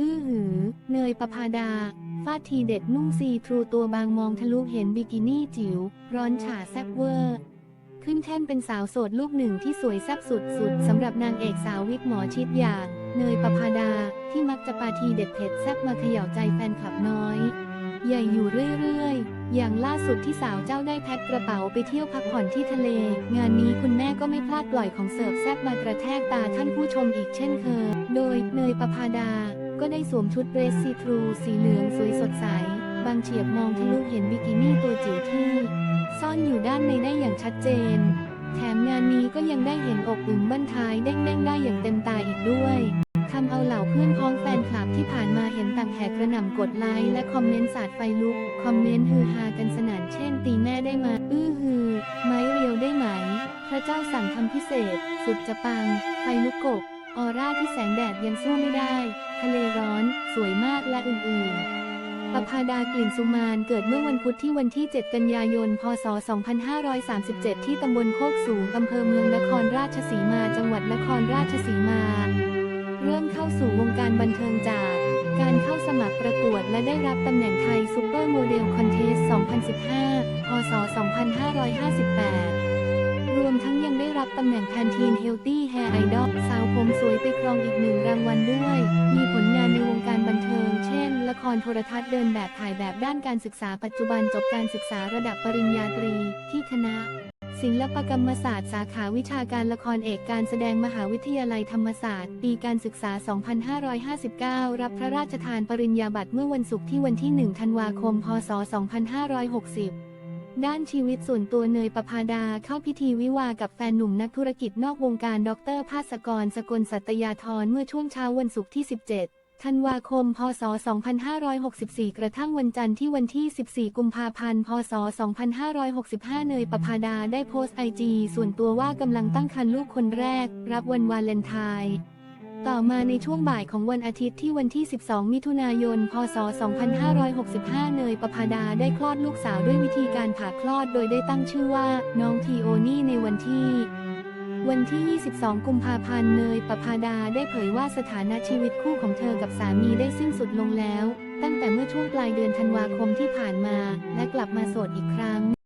อื้อหือ เนยประพาดา ฟาดทีเด็ดนุ่งซีทรูตัวบางมองทะลุเห็นบิกินี่จิ๋ว ร้อนฉ่าแซ่บเวอร์ ขึ้นแท่นเป็นสาวโสดลูกหนึ่งที่สวยแซ่บสุดๆสำหรับนางเอกสาววิกหมอชิดอย่าง เนยประพาดา ที่มักจะปาทีเด็ดเผ็ดแซ่บมาเขย่าใจแฟนคลับน้อย ใหญ่อยู่เรื่อยๆ อย่างล่าสุดที่สาวเจ้าได้แพ็คกระเป๋าไปเที่ยวพักผ่อนที่ทะเล งานนี้คุณแม่ก็ไม่พลาดปล่อยของเสิร์ฟแซ่บมากระแทกตาท่านผู้ชมอีกเช่นเคย โดยเนยประพาดา ก็ได้สวมชุดเรสซีทรูสีเหลืองสวยสดใส บางเฉียบมองทะลุเห็นบิกินี่ตัวจิ๋วที่ ซ่อนอยู่ด้านในได้อย่างชัดเจน แถมงานนี้ก็ยังได้เห็นอกอึมบั้นท้ายเด้งๆได้อย่างเต็มตาอีกด้วยทำเอาเหล่าเพื่อนพ้องแฟนคลับที่ผ่านมาเห็นต่างแหกกระหน่ำกดไลค์และคอมเมนต์สาดไฟลุก คอมเมนต์ฮือฮากันสนั่นเช่นตีแม่ได้มา อื้อฮือ ไม้เรียวได้ไหม พระเจ้าสั่งทำพิเศษ สุดจะปัง ไฟลุกกบ ออร่าที่แสงแดดยังสู้ไม่ได้ ทะเลร้อน สวยมากและอื่นๆ ประภาดากลิ่นสุมานเกิดเมื่อวันพุธที่วันที่ 7 กันยายน พศ 2537 ที่ตำบลโคกสูง อำเภอเมืองนครราชสีมา จังหวัดนครราชสีมา เริ่มเข้าสู่วงการบันเทิงจากการเข้าสมัครประกวดและได้รับตำแหน่งไทยซูเปอร์โมเดลคอนเทส 2015 พศ 2558 รับตำแหน่งแพนทีนเฮลตี้แฮร์ไอดอลสาวผมสวยไปครองอีกหนึ่งรางวัลด้วย มีผลงานในวงการบันเทิง เช่น ละครโทรทัศน์เดินแบบถ่ายแบบด้านการศึกษาปัจจุบันจบการศึกษาระดับปริญญาตรีที่คณะศิลปกรรมศาสตร์สาขาวิชาการละครเอกการแสดงมหาวิทยาลัยธรรมศาสตร์ ปีการศึกษา 2559 รับพระราชทานปริญญาบัตรเมื่อวันศุกร์ที่วันที่ 1 ธันวาคม พศ 2560 ด้านชีวิตส่วนตัวเนยประพาดาเข้าพิธีวิวากับแฟนหนุ่มนักธุรกิจนอกวงการดรภาสกรสกลสัตยาธรเมื่อช่วงเช้าวันศุกร์ที่ 17 ธันวาคม พศ 2564 กระทั่งวันจันทร์ที่วันที่ 14 กุมภาพันธ์ พศ 2565 เนยประพาดาได้โพสต์ไอจีส่วนตัวว่ากำลังตั้งครรภ์ลูกคนแรก รับวันวาเลนไทน์ ต่อมาในช่วงบ่ายของวันอาทิตย์ที่วันที่ 12 มิถุนายน พศ 2565 เนยประพาดาได้คลอดลูกสาวด้วยวิธีการผ่าคลอดโดยได้ตั้งชื่อว่า น้องทีโอนี่ในวันที่วันที่ 22 กุมภาพันธ์ เนยประพาดาได้เผยว่าสถานะชีวิตคู่ของเธอกับสามีได้สิ้นสุดลงแล้ว ตั้งแต่เมื่อช่วงปลายเดือนธันวาคมที่ผ่านมา และกลับมาโสดอีกครั้ง